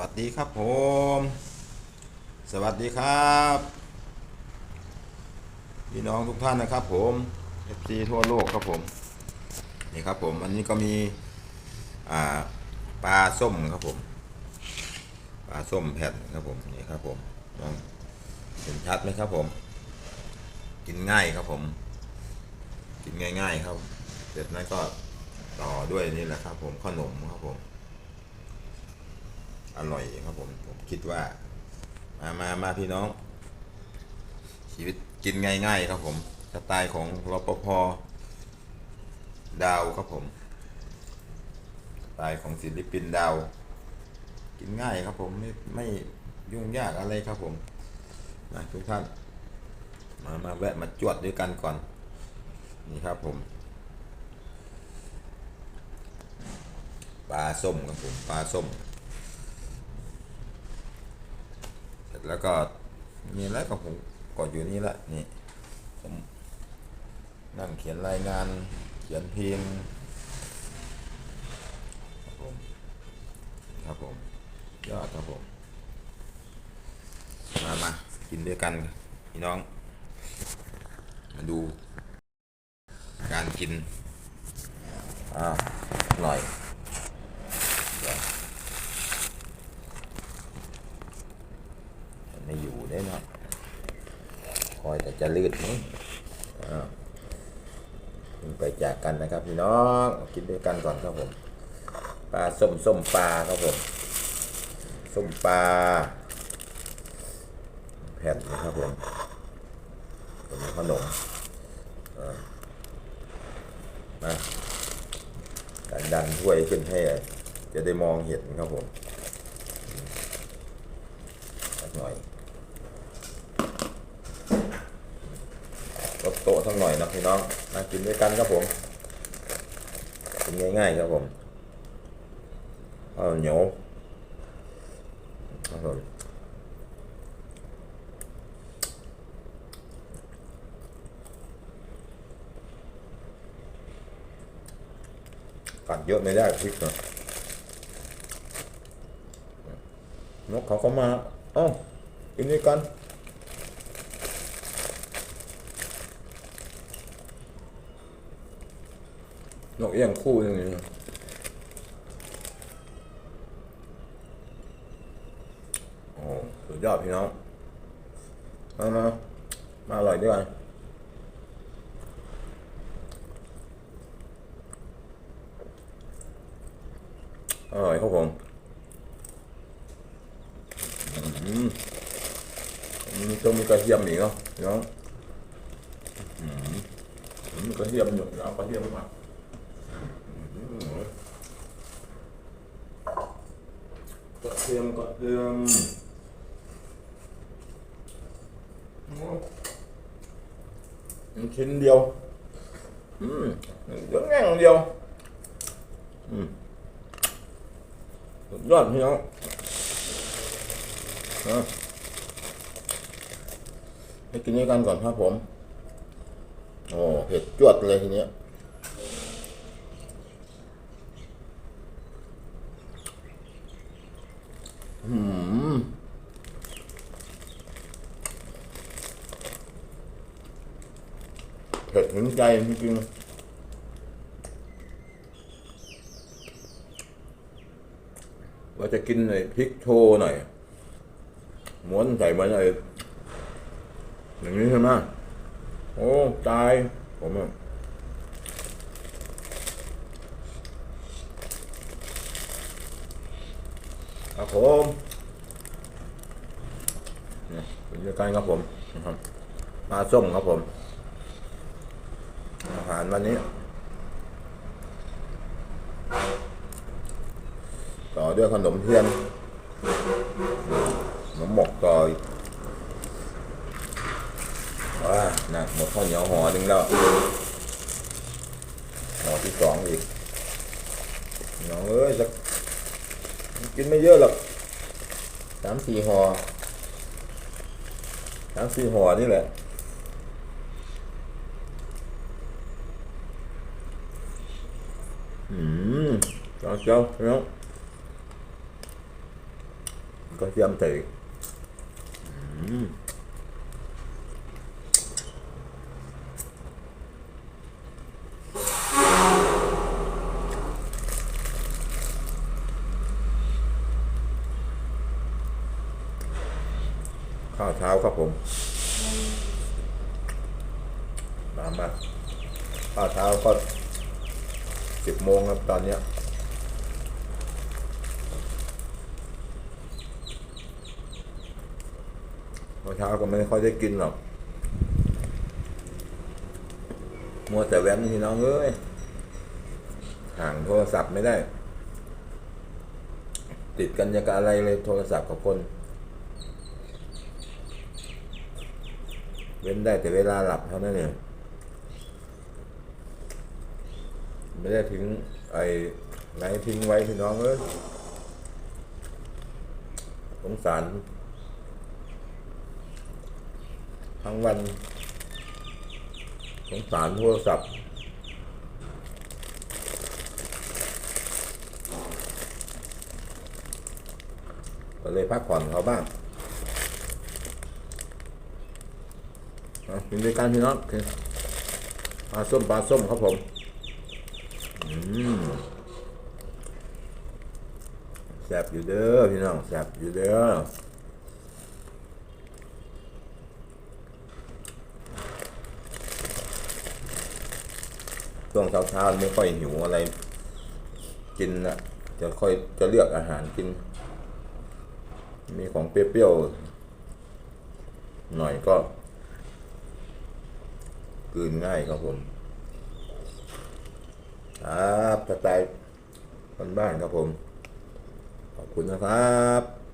วัสดีครับผม สวัสดีครับพี่น้องทุกท่านนะครับผม FC ทั่วโลกครับผมนี่ครับผมวันนี้ก็มีปลาส้มครับผมปลาส้มแผ่นครับผมนี่ครับผมน้องเห็นชัดไหมครับผม กินง่ายครับผม กินง่ายๆครับเสร็จนั้นก็ต่อด้วยนี่แหละครับผมขนมครับผม อร่อยครับผมผมคิดว่า มามามาพี่น้อง ชีวิตกินง่าย ๆ ครับผมสไตล์ของรปภดาวครับผมสไตล์ของศิลปินดาว กินง่ายครับผมไม่ไม่ยุ่งยากอะไรครับผมนะทุกท่าน มามาแวะมาจวดด้วยกันก่อน นี่ครับผมปลาส้มครับผมปลาส้ม เสร็จ แล้วก็มีแล้วก็ผมกดอยู่นี่ละนี่ผมนั่งเขียนรายงาน เขียนเพลงครับผมครับผมยอดครับผม มามากินด้วยกันพี่น้อง มาดู การกิน อ่าอร่อยเดี๋ยว ไม่อยู่ได้เนาะคอยแต่จะลืดมั้งอ่าไปจากกันนะครับพี่น้องกินด้วยกันก่อนครับผมปลาส้มส้มปลาครับผมส้มปลาแผ่นนะครับผมเป็นขนมนะการดันถ้วยขึ้นให้จะได้มองเห็นครับผมสักหน่อย ลดโต๊ะสักหน่อยนะพี่น้องมากินด้วยกันครับผมกินง่ายๆครับผมข้าวเหนียวครับผมกัดเยอะไม่ได้พริกนะนกเขาก็มาเอ้ากินด้วยกัน นกเอี้ยงคู่หนึงนี่โอ้สุดยอดพี่น้อง มามามาอร่อยด้วยกันอร่อยครับผมอืมมีต้องมีกระเทียมอีกเนาะพี่น้องอืมมีกระเทียมอยู่เดี๋ยวกระเทียมมาอืม กระเทียมกระเทียมโอ้มันชิ้นเดียว อืมเดี๋ยวแง่งเดียว อืมสุดยอดพี่น้องนะให้กินด้วยกันก่อนครับผม โอ้เผ็ดจวดเลยทีเนี้ยหืม เผ็ดถึงใจจริงๆว่าจะกินไอ้พริกโชว์หน่อยม้วนใส่มาหน่อยอย่างนี้ใช่ไหมโอ้ตายผมอะครับผมเนี่ยเป็นเดียวกันครับผมนะครับปลาส้มครับผมาหารวันนี้ ต่อด้วยขนมเทียนขนมหมกต่ออีกว้านะหมดข้าวเหนียวห่อหนึ่งแล้วห่อที่สองอีกน้องเอ้ยสักกินไม่เยอะหรอกสามสี่ห่อสามสี่ห่อนี่แหละ อืม เจ้าเจ้าพี่น้องก็เทียมใส่ข้าวเช้าครับผมมามาข้าวเช้าก็สิบโมงครับตอนเนี้ย เมื่อเช้าก็ไม่ค่อยได้กินหรอก มัวแต่แว้นพี่น้องเอ้ย ห่างโทรศัพท์ไม่ได้ ติดกันยางกับอะไรเลยโทรศัพท์กับคน เว้นได้แต่เวลาหลับเท่านั้นเองไม่ได้ทิ้งไอ้ไหนทิ้งไว้พี่น้องเอ้ยสงสาร ทั้งวันสงสารโทรศัพท์ก็เลยพักผ่อนเขาบ้างเอากินด้วยกันพี่น้องปลาส้มปลาส้มครับผมอืมแซ่บอยู่เด้อพี่น้องแซ่บอยู่เด้อ ช่วงเช้าๆไม่ค่อยหิวอะไร กินนะจะค่อยจะเลือกอาหารกิน มีของเปรี้ยวๆหน่อยก็กืนง่ายครับผมครับสไตล์บ้านๆครับผม ขอบคุณนะครับ